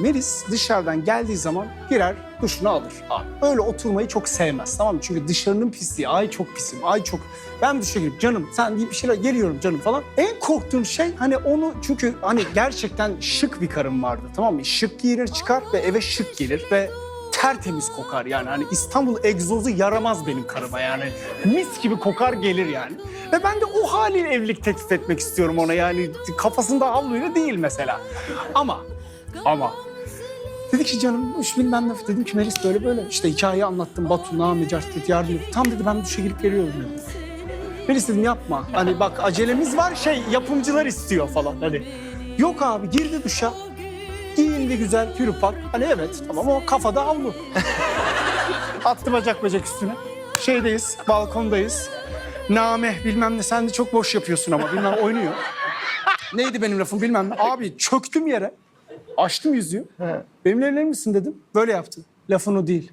Melis dışarıdan geldiği zaman girer duşunu alır abi. Öyle oturmayı çok sevmez tamam mı? Çünkü dışarının pisliği ay çok pisim ay çok. Ben duşa girip canım sen bir şeyler geliyorum canım falan. En korktuğum şey hani onu çünkü hani gerçekten şık bir karım vardı tamam mı? Şık giyinir çıkar ve eve şık gelir ve tertemiz kokar yani. Hani İstanbul egzozu yaramaz benim karıma yani. Mis gibi kokar gelir yani. Ve ben de o haliyle evlilik teklif etmek istiyorum ona yani. Kafasında havluyla değil mesela. Ama, ama Dedi ki canım iş bilmem ne. Dedim ki Melis böyle böyle. İşte hikayeyi anlattım. Batu, Nami, dedi yardım et. Tam dedi ben duşa girip geliyorum dedi. Melis dedim yapma. Hani bak acelemiz var şey yapımcılar istiyor falan hani. Yok abi girdi duşa. Giyindi güzel pürüpak. Hani evet tamam o kafada havlu. Attı bacak bacak üstüne. Şeydeyiz, balkondayız. Name bilmem ne sen de çok boş yapıyorsun ama bilmem oynuyor. Neydi benim lafım bilmem ne. Abi çöktüm yere. Açtım yüzüğü. He. Benimle evlenir misin dedim. Böyle yaptı. Lafını değil.